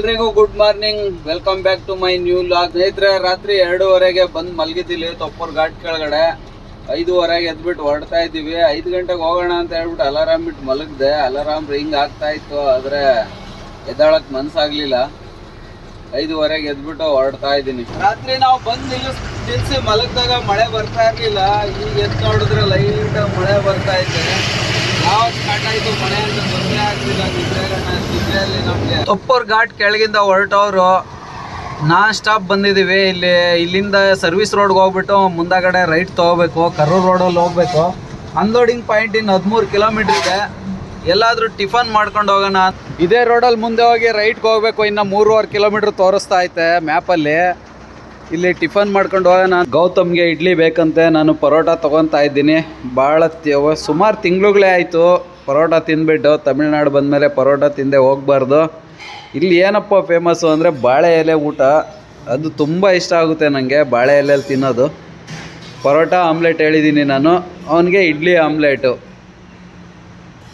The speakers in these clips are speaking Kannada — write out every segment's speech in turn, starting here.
ಎಲ್ರಿಗೂ good morning. Welcome back to my new vlog. ಸ್ನೇಹಿತರೆ, ರಾತ್ರಿ ಎರಡೂವರೆಗೆ ಬಂದು ಮಲಗಿದ್ದೀವಿ. ತೊಪ್ಪೂರ್ ಘಾಟ್ ಕೆಳಗಡೆ. ಐದೂವರೆಗೆ ಎದ್ಬಿಟ್ಟು ಹೊರಡ್ತಾ ಇದ್ದೀವಿ. ಐದು ಗಂಟೆಗೆ ಹೋಗೋಣ ಅಂತ ಹೇಳ್ಬಿಟ್ಟು ಅಲಾರಾಮ್ ಬಿಟ್ಟು ಮಲಗಿದೆ. ಅಲಾರಾಮ್ ರಿಂಗ್ ಆಗ್ತಾ ಇತ್ತು, ಆದರೆ ಎದ್ದಾಳಕ್ಕೆ ಮನಸ್ಸಾಗಲಿಲ್ಲ ಐದೂವರೆಗೆ ಎದ್ಬಿಟ್ಟು ಹೊರಡ್ತಾ ಇದ್ದೀನಿ. ರಾತ್ರಿ ನಾವು ಬಂದು ನಿಲ್ಲಿಸ್ ನಿಲ್ಲಿಸಿ ಮಲಗಿದಾಗ ಮಳೆ ಬರ್ತಾ ಇರಲಿಲ್ಲ. ಈಗ ಎದ್ದು ನೋಡಿದ್ರೆ ಲೈಟ್ ಮಳೆ ಬರ್ತಾ ಇದೆ. ತೊಪ್ಪೂರ್ ಘಾಟ್ ಕೆಳಗಿಂದ ಹೊರಟವರು ನಾನ್ ಸ್ಟಾಪ್ ಬಂದಿದ್ದೀವಿ ಇಲ್ಲಿ, ಇಲ್ಲಿಂದ ಸರ್ವಿಸ್ ರೋಡ್ಗೆ ಹೋಗ್ಬಿಟ್ಟು ಮುಂದಾಗಡೆ ರೈಟ್ ತೊಗೋಬೇಕು, ಕರೂರ್ ರೋಡಲ್ಲಿ ಹೋಗ್ಬೇಕು. ಅನ್ಲೋಡಿಂಗ್ ಪಾಯಿಂಟ್ ಇನ್ನು ಹದಿಮೂರು ಕಿಲೋಮೀಟರ್ ಇದೆ. ಎಲ್ಲಾದರೂ ಟಿಫನ್ ಮಾಡ್ಕೊಂಡು ಹೋಗೋಣ ಇದೇ ರೋಡಲ್ಲಿ ಮುಂದೆ ಹೋಗಿ ರೈಟ್ಗೆ ಹೋಗ್ಬೇಕು. ಇನ್ನು ಮೂರುವರೆ ಕಿಲೋಮೀಟ್ರ್ ತೋರಿಸ್ತಾ ಐತೆ ಮ್ಯಾಪಲ್ಲಿ. ಇಲ್ಲಿ ಟಿಫನ್ ಮಾಡ್ಕೊಂಡು ಹೋಗೋಣ. ಗೌತಮ್ಗೆ ಇಡ್ಲಿ ಬೇಕಂತೆ. ನಾನು ಪರೋಟ ತೊಗೊತಾ ಇದ್ದೀನಿ. ಭಾಳ ಸುಮಾರು ತಿಂಗಳುಗಳೇ ಆಯಿತು. ಪರೋಟ ತಿಂದ್ಬಿಟ್ಟು ತಮಿಳ್ನಾಡು ಬಂದಮೇಲೆ ಪರೋಟ ತಿಂದೆ ಹೋಗ್ಬಾರ್ದು. ಇಲ್ಲಿ ಏನಪ್ಪ ಫೇಮಸ್ಸು ಅಂದರೆ ಬಾಳೆ ಎಲೆ ಊಟ. ಅದು ತುಂಬ ಇಷ್ಟ ಆಗುತ್ತೆ ನನಗೆ ಬಾಳೆ ಎಲೆಯಲ್ಲಿ ತಿನ್ನೋದು. ಪರೋಟ ಆಮ್ಲೆಟ್ ಹೇಳಿದ್ದೀನಿ ನಾನು. ಅವನಿಗೆ ಇಡ್ಲಿ ಆಮ್ಲೆಟು.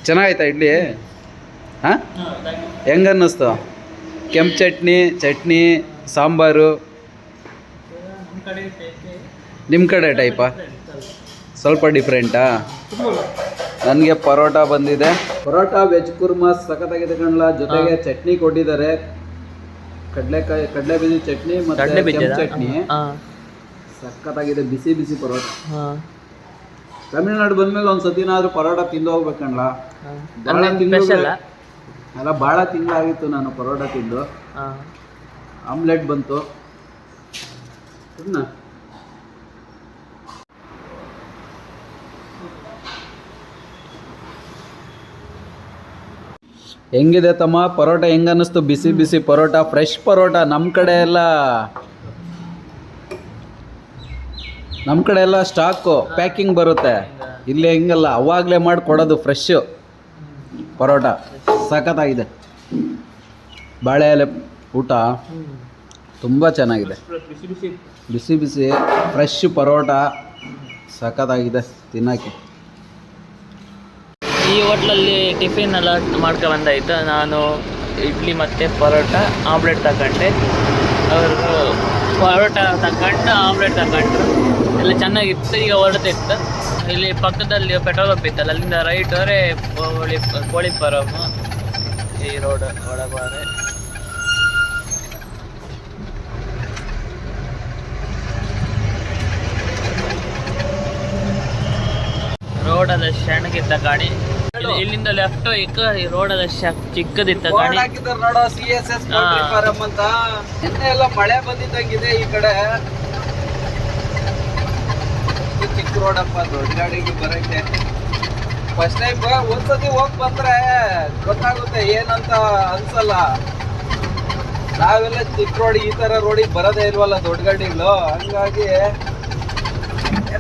ಚೆನ್ನಾಗಾಯ್ತಾ ಇಡ್ಲಿ? ಹಾಂ? ಹೆಂಗನ್ನಿಸ್ತು? ಕೆಂಪು ಚಟ್ನಿ ಚಟ್ನಿ ಸಾಂಬಾರು. ನಿಮ್ಮ ಕಡೆ ಟೈಪಾ ಸ್ವಲ್ಪ ಡಿಫ್ರೆಂಟಾ ನನಗೆ ಪರೋಟ ಬಂದಿದೆ. ಪರೋಟ ವೆಜ್ ಕುರ್ಮಾ ಸಖತ್ತಾಗಿದೆ ಕಣ್ಲ. ಜೊತೆಗೆ ಚಟ್ನಿ ಕೊಟ್ಟಿದ್ದಾರೆ. ಕಡಲೆಕಾಯಿ ಕಡಲೆ ಬೀಜ ಚಟ್ನಿ ಮತ್ತೆ ಕೆಂಪು ಚಟ್ನಿ. ಸಖತ್ತಾಗಿದೆ ಬಿಸಿ ಬಿಸಿ ಪರೋಟ. ತಮಿಳ್ನಾಡು ಬಂದ್ಮೇಲೆ ಒಂದ್ ಸತಿನಾದ್ರೂ ಪರೋಟ ತಿಂದು ಹೋಗ್ಬೇಕಣ್ಣ ತಿಂಗಳು ಅಲ್ಲ ಭಾಳ ತಿಂಗಳಾಗಿತ್ತು ನಾನು ಪರೋಟ ತಿಂದು. ಆಮ್ಲೆಟ್ ಬಂತು. ಹೆಂಗಿದೆ ತಮ್ಮ? ಪರೋಟ ಹೆಂಗ ಅನ್ನಿಸ್ತು ಬಿಸಿ ಬಿಸಿ ಪರೋಟ ಫ್ರೆಶ್ ಪರೋಟ ನಮ್ಮ ಕಡೆ ಎಲ್ಲ? ನಮ್ಮ ಕಡೆ ಎಲ್ಲ ಸ್ಟಾಕು ಪ್ಯಾಕಿಂಗ್ ಬರುತ್ತೆ. ಇಲ್ಲಿ ಹೆಂಗಲ್ಲ, ಅವಾಗಲೇ ಮಾಡಿ ಕೊಡೋದು ಫ್ರೆಶ್ಶು ಪರೋಟ. ಸಖತ್ತಾಗಿದೆ. ಬಾಳೆ ಎಲೆ ಊಟ. ತುಂಬ ಚೆನ್ನಾಗಿದೆ. ಬಿಸಿ ಬಿಸಿ ಫ್ರೆಶ್ ಪರೋಟ ಸಖತ್ತಾಗಿದೆ ತಿನ್ನೋಕ್ಕೆ. ಈ ಹೋಟ್ಲಲ್ಲಿ ಟಿಫಿನ್ ಎಲ್ಲ ಮಾಡ್ಕೊ ಬಂದಾಯಿತು. ನಾನು ಇಡ್ಲಿ ಮತ್ತು ಪರೋಟ, ಆಮ್ಲೆಟ್ ತಗೊಂಡೆ. ಅವರು ಪರೋಟ ತಗೊಂಡು ಆಮ್ಲೆಟ್ ತಗೊಂಡ್ರು. ಎಲ್ಲ ಚೆನ್ನಾಗಿತ್ತು, ಈಗ ಹೊರಡ್ತಿತ್ತು ಇಲ್ಲಿ ಪಕ್ಕದಲ್ಲಿ ಪೆಟ್ರೋಲ್ ಪಂಪ್ ಇತ್ತಲ್ಲ, ಅಲ್ಲಿಂದ ರೈಟ್ ಅವರೇ ಕೋಳಿ ಕೋಳಿ ಫಾರಮ್ ಈ ರೋಡ್ ಒಳಗೆ ಅದ ಶಣಗಿದ್ದ ಗಾಡಿ. ಇಲ್ಲಿಂದ ಲೆಫ್ಟ್ ಇಕ್ಕ ರೋಡ್ ಅದ ಶ ಚಿಕ್ಕದಿತ್ತ ಗಾಡಿ. ನೋಡೋ ಸಿ ಎಸ್ ಎಸ್ ಫಾರಂ ಅಂತ. ನಿನ್ನೆ ಎಲ್ಲ ಮಳೆ ಬಂದಿದ್ದಂಗಿದೆ ಈ ಕಡೆ. ಚಿಕ್ಕ ರೋಡಪ್ಪ ದೊಡ್ಡ ಗಾಡಿಗೆ ಬರಕ್ಕೆ ಫಸ್ಟ್ ಟೈಮ್ ಒಂದ್ಸತಿ ಹೋಗ್ ಬಂದ್ರೆ ಗೊತ್ತಾಗುತ್ತೆ ಏನಂತ ಅನ್ಸಲ್ಲ. ನಾವೆಲ್ಲ ಚಿಕ್ಕ ರೋಡ್ ಈ ತರ ರೋಡಿಗೆ ಬರೋದೇ ಇಲ್ವಲ್ಲ ದೊಡ್ಡ ಗಾಡಿಗಳು. ಹಂಗಾಗಿ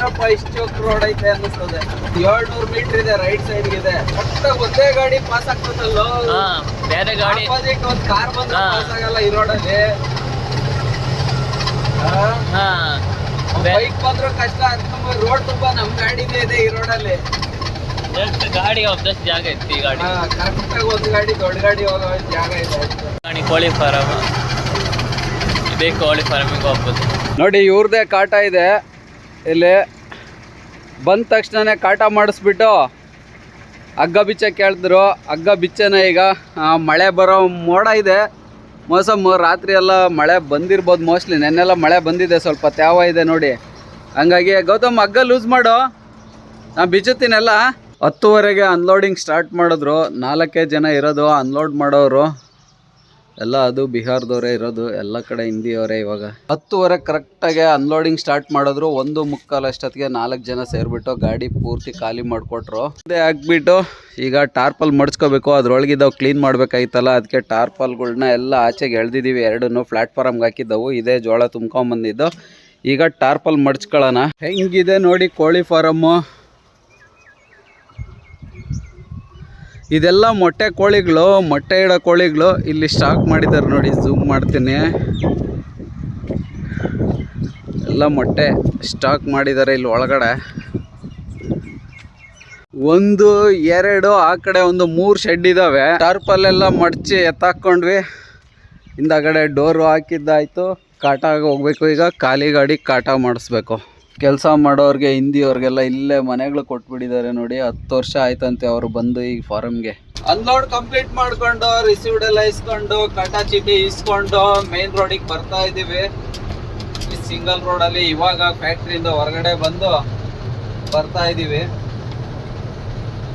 ಏನಪ್ಪ ಇಷ್ಟು ಚಿಕ್ಕ ರೋಡ್ ಐತೆ ಅನ್ನಿಸ್ತದೆ. ಏಳ್ನೂರು ಮೀಟರ್ ಇದೆ ರೈಟ್ ಸೈಡ್ ಇದೆ ಒಟ್ಟ ಒಂದೇ ಗಾಡಿ ಪಾಸ್ ಆಗ್ತದಲ್ಲ ಹಾ ಬೇರೆ ಗಾಡಿ. ಆಪೋಸಿಟ್ ಒಂದ್ ಕಾರ್ ಬಂದ್ರೆ ಹಾ. ಪಾಸ್ ಆಗಲ್ಲ ಈ ರೋಡಲ್ಲಿ ಹಾ? ಬೇ- ಬೈಕ್ ಬಂದ್ರು ಕಷ್ಟ ರೋಡ್ ತುಂಬಾ ನಮ್ ಗಾಡಿನೇ ಇದೆ ಈ ರೋಡಲ್ಲಿ just ಗಾಡಿ ಹೋಗ್ದಷ್ಟು ಜಾಗ ಇತ್ತು ಈ ಗಾಡಿ. ಕರೆಕ್ಟ್ ಆಗಿ ಒಂದ್ ಗಾಡಿ ದೊಡ್ಡ ಗಾಡಿ ಹೋಗೋ ಜಾಗ ಇದೆ ಅಷ್ಟೇ. ಗಾಡಿ ಕೋಳಿ ಫಾರಮ್ ಇದೇ ಕೋಳಿ ಫಾರಮಿಗೆ ಹೋಗ್ಬೋದು. ನೋಡಿ ಇವ್ರದೇ ಕಾಟ ಇದೆ. ಇಲ್ಲಿ ಬಂದ ತಕ್ಷಣನೇ ಕಾಟ ಮಾಡಿಸ್ಬಿಟ್ಟು ಹಗ್ಗ ಬಿಚ್ಚ ಕೇಳಿದ್ರು ಹಗ್ಗ ಬಿಚ್ಚನ ಈಗ ಮಳೆ ಬರೋ ಮೋಡ ಇದೆ. ಮೋಸ ಮ- ರಾತ್ರಿ ಎಲ್ಲ ಮಳೆ ಬಂದಿರ್ಬೋದು ಮೋಸ್ಟ್ಲಿ. ನೆನ್ನೆಲ್ಲ ಮಳೆ ಬಂದಿದೆ ಸ್ವಲ್ಪ, ತ್ಯಾವ ಇದೆ ನೋಡಿ. ಹಂಗಾಗಿ ಗೌತಮ್, ಹಗ್ಗ ಲೂಸ್ ಮಾಡು. ನಾನು ಬಿಚ್ಚುತ್ತೀನೆಲ್ಲ ಹತ್ತುವರೆಗೆ ಅನ್ಲೋಡಿಂಗ್ ಸ್ಟಾರ್ಟ್ ಮಾಡಿದ್ರು. ನಾಲ್ಕೇ ಜನ ಇರೋದು ಅನ್ಲೋಡ್ ಮಾಡೋರು. ಎಲ್ಲ ಅದು ಬಿಹಾರದವರೇ ಇರೋದು, ಎಲ್ಲ ಕಡೆ ಹಿಂದಿಯವರೇ ಇವಾಗ. ಹತ್ತುವರೆ ಕರೆಕ್ಟಾಗಿ ಅನ್ಲೋಡಿಂಗ್ ಸ್ಟಾರ್ಟ್ ಮಾಡಿದ್ರು. ಒಂದು ಮುಕ್ಕಾಲು ಅಷ್ಟೊತ್ತಿಗೆ ನಾಲ್ಕು ಜನ ಸೇರಿಬಿಟ್ಟು ಗಾಡಿ ಪೂರ್ತಿ ಖಾಲಿ ಮಾಡಿಕೊಟ್ರು. ಅದೇ ಹಾಕ್ಬಿಟ್ಟು ಈಗ ಟಾರ್ಪಲ್ ಮಡ್ಸ್ಕೋಬೇಕು ಅದ್ರೊಳಗಿದ್ದಾವ್ ಕ್ಲೀನ್ ಮಾಡ್ಬೇಕಾಗಿತ್ತಲ್ಲ ಅದಕ್ಕೆ ಟಾರ್ಪಲ್ಗಳನ್ನ ಎಲ್ಲ ಆಚೆಗೆ ಎಳ್ದಿದ್ದೀವಿ ಎರಡನ್ನೂ ಪ್ಲಾಟ್ಫಾರಮ್ಗೆ ಹಾಕಿದ್ದವು, ಇದೇ ಜೋಳ ತುಂಬ್ಕೊಂಬಂದಿದ್ದು. ಈಗ ಟಾರ್ಪಲ್ ಮಡ್ಚ್ಕೊಳ್ಳೋಣ ಹೆಂಗಿದೆ ನೋಡಿ ಕೋಳಿ ಫಾರಮ್ಮು ಇದೆಲ್ಲ ಮೊಟ್ಟೆ ಕೋಳಿಗಳು, ಮೊಟ್ಟೆ ಇಡೋ ಕೋಳಿಗಳು. ಇಲ್ಲಿ ಸ್ಟಾಕ್ ಮಾಡಿದ್ದಾರೆ ನೋಡಿ ಝೂಮ್ ಮಾಡ್ತೀನಿ. ಎಲ್ಲ ಮೊಟ್ಟೆ ಸ್ಟಾಕ್ ಮಾಡಿದ್ದಾರೆ ಇಲ್ಲಿ ಒಳಗಡೆ. ಒಂದು, ಎರಡು, ಆ ಕಡೆ ಒಂದು ಮೂರು ಶೆಡ್ ಇದ್ದಾವೆ ಟಾರ್ಪಲ್ ಮಡಚಿ ಎತ್ತಾಕೊಂಡ್ವಿ. ಹಿಂದಗಡೆ ಡೋರು ಹಾಕಿದ್ದಾಯ್ತು. ಕಾಟಾಗ ಹೋಗ್ಬೇಕು ಈಗ. ಖಾಲಿ ಗಾಡಿ ಕಾಟ ಮಾಡಿಸ್ಬೇಕು. ಕೆಲಸ ಮಾಡೋರಿಗೆ ಹಿಂದಿಯವ್ರಿಗೆಲ್ಲ ಇಲ್ಲೇ ಮನೆಗಳು ಕೊಟ್ಬಿಟ್ಟಿದ್ದಾರೆ ನೋಡಿ. ಹತ್ತು ವರ್ಷ ಆಯ್ತಂತೆ ಅವರು ಬಂದು ಈ ಫಾರಮ್ಗೆ ಅನ್ಲೋಡ್ ಕಂಪ್ಲೀಟ್ ಮಾಡ್ಕೊಂಡು ರಿಸೀವ್ಡ್ ಎಲ್ಲ ಇಸ್ಕೊಂಡು ಕಟಾ ಚೀಟಿ ಇಸ್ಕೊಂಡು ಮೇನ್ ರೋಡಿಗೆ ಬರ್ತಾ ಇದೀವಿ ಈ ಸಿಂಗಲ್ ರೋಡಲ್ಲಿ ಇವಾಗ ಫ್ಯಾಕ್ಟ್ರಿಯಿಂದ ಹೊರಗಡೆ ಬಂದು ಬರ್ತಾ ಇದೀವಿ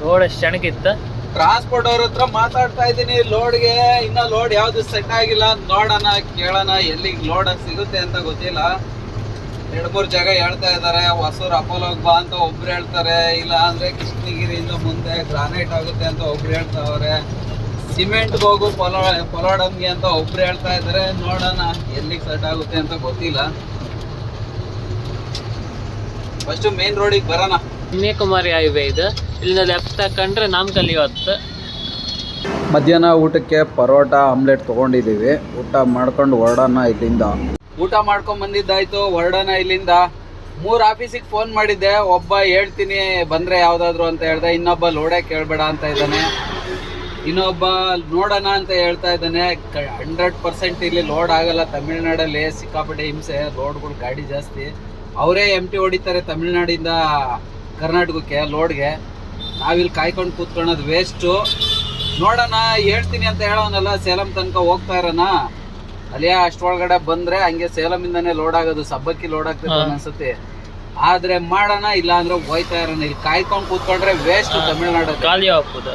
ರೋಡ್ ಎಷ್ಟು ಚೆನ್ನಾಗಿತ್ತು ಟ್ರಾನ್ಸ್ಪೋರ್ಟ್ ಅವ್ರ ಹತ್ರ ಮಾತಾಡ್ತಾ ಇದ್ದೀನಿ. ಲೋಡ್ಗೆ ಇನ್ನ ಲೋಡ್ ಯಾವ್ದು ಸೆಟ್ ಆಗಿಲ್ಲ. ನೋಡೋಣ ಕೇಳೋಣ ಎಲ್ಲಿಗೆ ಲೋಡ್ ಸಿಗುತ್ತೆ ಅಂತ ಗೊತ್ತಿಲ್ಲ. ಎರಡ್ ಮೂರು ಜಾಗ ಹೇಳ್ತಾ ಇದ್ದಾರೆ ಹೊಸೂರ್ ಅಪೋಲೋಗ್ ಬಾ ಅಂತ ಒಬ್ರು ಹೇಳ್ತಾರೆ ಇಲ್ಲ ಅಂದ್ರೆ ಕೃಷ್ಣಗಿರಿಯಿಂದ ಮುಂದೆ ಗ್ರಾನೈಟ್ ಆಗುತ್ತೆ ಅಂತ ಒಬ್ರು ಹೇಳ್ತಾವ್ರೆ. ಸಿಮೆಂಟ್ ಹೋಗು ಪೊಲೋ ಪೊಲೋಡಮ್ಗೆ ಅಂತ ಒಬ್ರು ಹೇಳ್ತಾ ಇದ್ದಾರೆ ನೋಡೋಣ ಎಲ್ಲಿಗೆ ಸೆಟ್ ಆಗುತ್ತೆ ಅಂತ ಗೊತ್ತಿಲ್ಲ. ಫಸ್ಟ್ ಮೇನ್ ರೋಡಿಗೆ ಬರೋಣ. ಕನ್ಯಾಕುಮಾರಿ ಹೈವೇ ಇದು. ಇಲ್ಲಿಂದ ಲೆಫ್ಟ್ ತಕೊಂಡ್ರೆ ನಾಮಕಲ್ಲಿ ಹೊತ್ತು ಮಧ್ಯಾಹ್ನ ಊಟಕ್ಕೆ ಪರೋಟ ಆಮ್ಲೆಟ್ ತೊಗೊಂಡಿದ್ದೀವಿ. ಊಟ ಮಾಡ್ಕೊಂಡು ಹೊರಡೋಣ ಇಲ್ಲಿಂದ. ಊಟ ಮಾಡ್ಕೊಂಡ್ ಬಂದಿದ್ದಾಯ್ತು. ಹೊರಡೋಣ ಇಲ್ಲಿಂದ ಮೂರ್ ಆಫೀಸಿಗೆ ಫೋನ್ ಮಾಡಿದ್ದೆ. ಒಬ್ಬ ಹೇಳ್ತೀನಿ, ಬಂದ್ರೆ ಯಾವ್ದಾದ್ರು ಅಂತ ಹೇಳ್ದೆ. ಇನ್ನೊಬ್ಬ ಲೋಡೆ ಕೇಳ್ಬೇಡ ಅಂತ ಇದ್ದಾನೆ. ಇನ್ನೊಬ್ಬ ನೋಡೋಣ ಅಂತ ಹೇಳ್ತಾ ಇದ್ದಾನೆ. ಹಂಡ್ರೆಡ್ ಪರ್ಸೆಂಟ್ ಇಲ್ಲಿ ಲೋಡ್ ಆಗಲ್ಲ. ತಮಿಳ್ನಾಡಲ್ಲಿ ಸಿಕ್ಕಾಪಟ್ಟೆ ಹಿಂಸೆ. ರೋಡ್ಗಳು ಗಾಡಿ ಜಾಸ್ತಿ. ಅವರೇ ಎಂ ಟಿ ಹೊಡಿತಾರೆ ತಮಿಳ್ನಾಡಿಂದ ಕರ್ನಾಟಕಕ್ಕೆ ಲೋಡ್ಗೆ. ನಾವಿಲ್ಲಿ ಕಾಯ್ಕೊಂಡು ಕೂತ್ಕೊಳ್ಳೋದು ವೇಸ್ಟು ನೋಡೋಣ, ಹೇಳ್ತೀನಿ ಅಂತ ಹೇಳೋನಲ್ಲ, ಸೇಲಂ ತನಕ ಹೋಗ್ತಾ ಇರೋಣ ಅಲ್ಲಿಯ ಅಷ್ಟೊಳಗಡೆ ಬಂದ್ರೆ ಹಂಗೆ ಸೇಲಮಿಂದಾನೇ ಲೋಡ್ ಆಗೋದು ಸಬ್ಬಕ್ಕಿ ಲೋಡ್ ಆಗ್ತದೆ. ಅನ್ಸುತ್ತೆ ಆದ್ರೆ ಮಾಡೋಣ ಇಲ್ಲ ಅಂದ್ರೆ ಹೋಯ್ತಾ ಇರೋಣ. ಇಲ್ಲಿ ಕಾಯ್ಕೊಂಡ್ ಕೂತ್ಕೊಂಡ್ರೆ ವೇಸ್ಟ್ ತಮಿಳ್ನಾಡು ಖಾಲಿ ಹಾಕುದು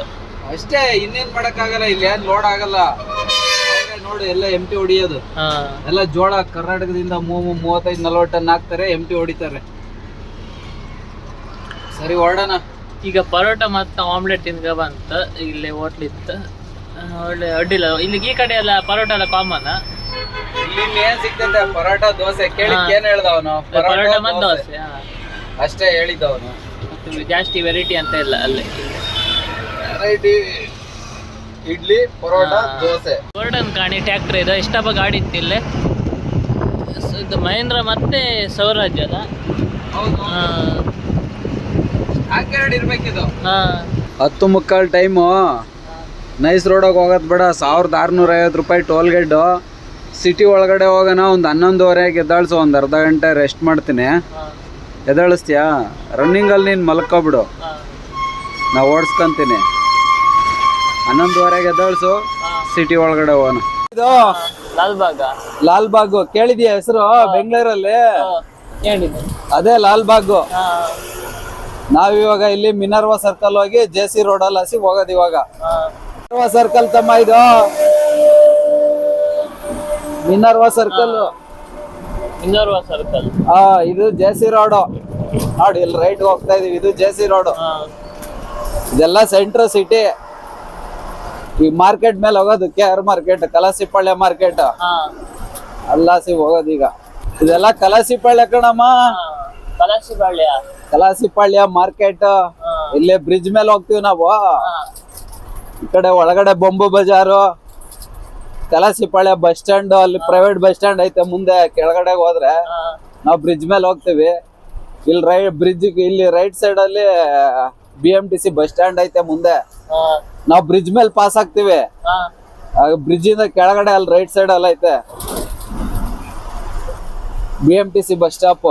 ಅಷ್ಟೇ ಇನ್ನೇನ್ ಮಾಡಕ್ಕಾಗಲ್ಲ ಇಲ್ಲಿ ಏನ್ ಲೋಡ್ ಆಗಲ್ಲ. ನೋಡಿ ಎಲ್ಲ ಎಂ ಟಿ ಹೊಡಿಯೋದು. ಎಲ್ಲ ಜೋಳ ಕರ್ನಾಟಕದಿಂದ ಮೂವ್ ಮೂವತ್ತೈದು ನಲ್ವತ್ತು ಟನ್ ಹಾಕ್ತಾರೆ ಎಂ ಟಿ ಹೊಡಿತಾರೆ. ಸರಿ ಹೊರಡೋಣ. ಈಗ ಪರೋಟ ಮತ್ತು ಆಮ್ಲೆಟ್ ತಿನ್ಕ ಬಂತ. ಇಲ್ಲಿ ಹೋಟ್ಲ್ ಇತ್ತು. ಆ, ಒಳ್ಳೆ ಅಡ್ಡಿಲ್ಲ. ಇಲ್ಲಿ ಈ ಕಡೆ ಎಲ್ಲ ಪರೋಟ ಎಲ್ಲ ಕಾಮನ್ ಇಲ್ಲಿ ಏನ್ ಸಿಗ್ತೈತೆ? ಪರೋಟ ದೋಸೆ. ಕೇಳಿದ್. ಏನ್ ಹೇಳ್ದ ಅವನು ಪರೋಟ ಮತ್ತು ದೋಸೆ. ಹಾ. ಅಷ್ಟೇ ಹೇಳಿದ್ದವನು. ಮತ್ತೆ ಜಾಸ್ತಿ ವೆರೈಟಿ ಅಂತ ಇಲ್ಲ ಅಲ್ಲಿ. ವೆರೈಟಿ ಇಡ್ಲಿ ಪರೋಟ ಹಾ. ದೋಸೆ. ಗೋಲ್ಡನ್ ಕಾಣಿ ಟ್ಯಾಕ್ಟ್ರಿ ಇದೆ. ಇಷ್ಟಪ್ಪ ಗಾಡಿ ಇತ್ತು ಇಲ್ಲೇ. ಸೊ ಇದು ಮಹೇಂದ್ರ ಮತ್ತೆ ಸೌರಾಜ್ಯ ಅಲ್ಲ ಹೌದು. ಹಾ. ಹಾಕೆರಡು ಇರ್ಬೇಕಿದು? ಹಾ. ಹತ್ತು ಮುಕ್ಕಾಲ್ ಟೈಮು ನೈಸ್ ರೋಡಾಗ ಹೋಗೋದು ಬೇಡ. ಸಾವಿರದ ಆರುನೂರ ಐವತ್ತು ರೂಪಾಯಿ ಟೋಲ್ ಗೇಟು ಸಿಟಿ ಒಳಗಡೆ ಹೋಗೋಣ ಒಂದು ಹನ್ನೊಂದುವರೆಗೆ ಎದ್ದಾಳ್ಸು ಒಂದು ಅರ್ಧ ಗಂಟೆ ರೆಸ್ಟ್ ಮಾಡ್ತೀನಿ. ಎದ್ದಾಳಿಸ್ತೀಯಾ? ರನ್ನಿಂಗಲ್ಲಿ ನೀನು ಮಲ್ಕೊಬಿಡು. ನಾ ಓಡಿಸ್ಕೊಂತೀನಿ. ಹನ್ನೊಂದುವರೆಗೆ ಎದ್ದಾಳ್ಸು. ಸಿಟಿ ಒಳಗಡೆ ಹೋಗೋಣ. ಇದು ಲಾಲ್ಬಾಗ್. ಲಾಲ್ಬಾಗ್. ಕೇಳಿದ್ಯಾ ಹೆಸರು? ಬೆಂಗಳೂರಲ್ಲಿ? ಅದೇ ಲಾಲ್ಬಾಗ್. ನಾವಿವಾಗ ಇಲ್ಲಿ ಮಿನರ್ವಾ ಸರ್ಕಲ್ ಹೋಗಿ ಜೆ ಸಿ ರೋಡಲ್ಲಿ ಹಸಿ ಹೋಗೋದು ಇವಾಗ. ಸರ್ಕಲ್ ತಮ್ಮ ಇದು. ಮಿನರ್ವಾ ಸರ್ಕಲ್ ಮಿನರ್ವ ಸರ್ಕಲ್ ಆ ಇದು ಜೆಸಿ ರೋಡು ನೋಡಿ ಇಲ್ಲಿ ರೈಟ್ ಹೋಗ್ತಾ ಇದೀವಿ. ಇದು ಜೆಸಿ ರೋಡು ಇದೆಲ್ಲ ಸೆಂಟ್ರ ಸಿಟಿ ಈ ಮಾರ್ಕೆಟ್ ಮೇಲೆ ಹೋಗೋದು K R market Kalasipalya market ಹಾ. ಅಲ್ಲಾಸಿ ಹೋಗೋದು ಈಗ. ಇದೆಲ್ಲ ಕಲಸಿಪಾಳ್ಯ ಕಣಮ್ಮ. ಕಲಾಸಿಪಾಳ್ಯ ಕಲಾಸಿ ಕಲಾಸಿಪಾಳ್ಯ ಮಾರ್ಕೆಟ್ ಇಲ್ಲೇ ಬ್ರಿಡ್ಜ್ ಮೇಲೆ ಹೋಗ್ತೀವಿ ನಾವು. ಹಾ. ಈ ಕಡೆ ಒಳಗಡೆ ಬೊಂಬು ಬಜಾರು ಕಲಾಸಿಪಾಳ್ಯ ಬಸ್ ಸ್ಟ್ಯಾಂಡ್ ಅಲ್ಲಿ ಪ್ರೈವೇಟ್ ಬಸ್ ಸ್ಟ್ಯಾಂಡ್ ಐತೆ ಮುಂದೆ ಕೆಳಗಡೆ ಹೋದ್ರೆ. ನಾವು ಬ್ರಿಡ್ಜ್ ಮೇಲೆ ಹೋಗ್ತೀವಿ ಇಲ್ಲಿ ರೈ ಬ್ರಿಡ್ಜ್ ಇಲ್ಲಿ ರೈಟ್ ಸೈಡ್ ಅಲ್ಲಿ B M T C bus stand ಐತೆ ಮುಂದೆ. ನಾವು ಬ್ರಿಡ್ಜ್ ಮೇಲೆ ಪಾಸ್ ಆಗ್ತಿವಿ. ಬ್ರಿಡ್ಜ್ ಇಂದ ಕೆಳಗಡೆ ಅಲ್ಲಿ ರೈಟ್ ಸೈಡ್ ಅಲ್ಲಿ ಐತೆ B M T C bus stop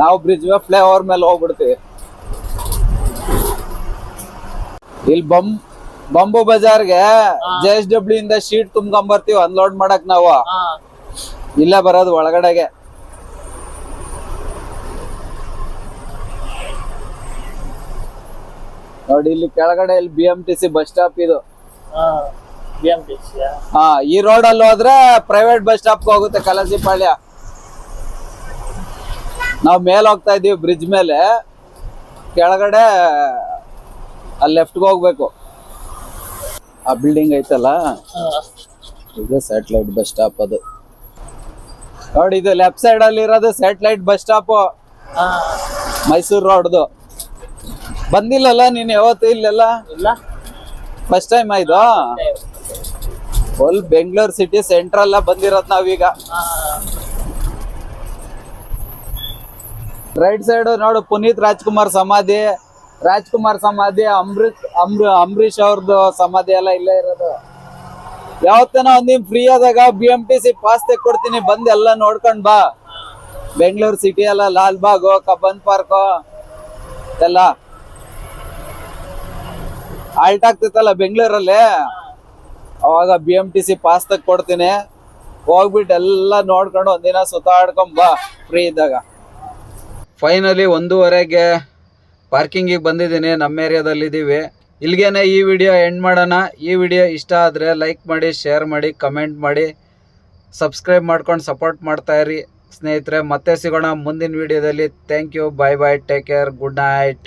ನಾವು ಬ್ರಿಡ್ಜ್ ಮೇಲೆ ಫ್ಲೈ ಓವರ್ ಮೇಲೆ ಹೋಗ್ಬಿಡ್ತೀವಿ ಇಲ್ಲಿ ಬಂ ಬಂಬು ಬಜಾರ್ಗೆ ಜೆ ಎಸ್ ಡಬ್ಲ್ಯೂ ಇಂದ ಶೀಟ್ ತುಂಬ್ಕೊಂಬರ್ತೀವಿ ಅನ್ಲೋಡ್ ಮಾಡಕ್ ನಾವು. ಇಲ್ಲ ಬರೋದು ಒಳಗಡೆಗೆ. ನೋಡಿ ಇಲ್ಲಿ ಕೆಳಗಡೆ ಇಲ್ಲಿ B M T C bus stop ಇದು? ಹಾ ಈ ರೋಡ್ ಅಲ್ಲಿ ಹೋದ್ರೆ ಪ್ರೈವೇಟ್ ಬಸ್ ಸ್ಟಾಪ್ ಹೋಗುತ್ತೆ ಕಲಸಿಪಾಳ್ಯ. ನಾವು ಮೇಲೆ ಹೋಗ್ತಾ ಇದೀವಿ ಬ್ರಿಡ್ಜ್ ಮೇಲೆ. ಕೆಳಗಡೆ ಅಲ್ಲಿ ಲೆಫ್ಟ್ಗೆ ಹೋಗ್ಬೇಕು. ಆ ಬಿಲ್ಡಿಂಗ್ ಐತಲ್ಲ. ಇದು ಸ್ಯಾಟಲೈಟ್ ಬಸ್ ಸ್ಟಾಪ್ ಅದು. ನೋಡಿ ಇದು ಲೆಫ್ಟ್ ಸೈಡ್ ಅಲ್ಲಿ ಇರೋದು ಸ್ಯಾಟಲೈಟ್ ಬಸ್ ಸ್ಟಾಪ್ ಮೈಸೂರ್ ರೋಡ್ದು. ಬಂದಿಲ್ಲಲ್ಲ ನೀನು ಯಾವತ್ತು ಇಲ್ಲೆಲ್ಲ? ಇಲ್ಲ. ಫಸ್ಟ್ ಟೈಮ್ ಇದು? ಫುಲ್ ಬೆಂಗಳೂರು ಸಿಟಿ ಸೆಂಟ್ರಲ್ಲ ಬಂದಿರೋದು ನಾವೀಗ. ರೈಟ್ ಸೈಡ್ ನೋಡು ಪುನೀತ್ ರಾಜ್ಕುಮಾರ್ ಸಮಾಧಿ. ರಾಜ್ಕುಮಾರ್ ಸಮಾಧಿ, ಅಮೃತ್ ಅಂಬ್ರ ಅಂಬರೀಶ್ ಅವ್ರದ್ದು ಸಮಾಧಿ ಎಲ್ಲ ಇಲ್ಲೇ ಇರೋದು. ಯಾವತ್ತನ ಒಂದಿನ ಫ್ರೀ ಆದಾಗ B M T C pass ತೆಕ್ಕೊಡ್ತೀನಿ, ಬಂದ್ ಎಲ್ಲ ನೋಡ್ಕೊಂಡ್ ಬಾ. ಬೆಂಗಳೂರು ಸಿಟಿ ಎಲ್ಲ ಲಾಲ್ ಬಾಗು ಕಬ್ಬನ್ ಪಾರ್ಕ್ ಎಲ್ಲ. ಆಲ್ಟ್ ಆಗ್ತಿತ್ತಲ್ಲ ಬೆಂಗಳೂರಲ್ಲಿ? ಅವಾಗ B M T C pass ಕೊಡ್ತೀನಿ ಹೋಗ್ಬಿಟ್ಟು ಎಲ್ಲ ನೋಡ್ಕೊಂಡು ಒಂದಿನ ಸುತ್ತಾಡ್ಕೊಂಡ್ ಬಾ ಫ್ರೀ ಇದ್ದಾಗ. ಫೈನಲಿ ಒಂದೂವರೆಗೆ ಪಾರ್ಕಿಂಗಿಗೆ ಬಂದಿದ್ದೀನಿ, ನಮ್ಮ ಏರಿಯಾದಲ್ಲಿ ಇದ್ದೀವಿ ಇಲ್ಲಿಗೇನೆ ಈ ವಿಡಿಯೋ ಎಂಡ್ ಮಾಡೋಣ. ಈ ವಿಡಿಯೋ ಇಷ್ಟ ಆದರೆ ಲೈಕ್ ಮಾಡಿ ಶೇರ್ ಮಾಡಿ ಕಮೆಂಟ್ ಮಾಡಿ. ಸಬ್ಸ್ಕ್ರೈಬ್ ಮಾಡ್ಕೊಂಡು ಸಪೋರ್ಟ್ ಮಾಡ್ತಾ ಇರಿ ಸ್ನೇಹಿತರೆ. ಮತ್ತೆ ಸಿಗೋಣ ಮುಂದಿನ ವಿಡಿಯೋದಲ್ಲಿ. Thank you bye bye take care good night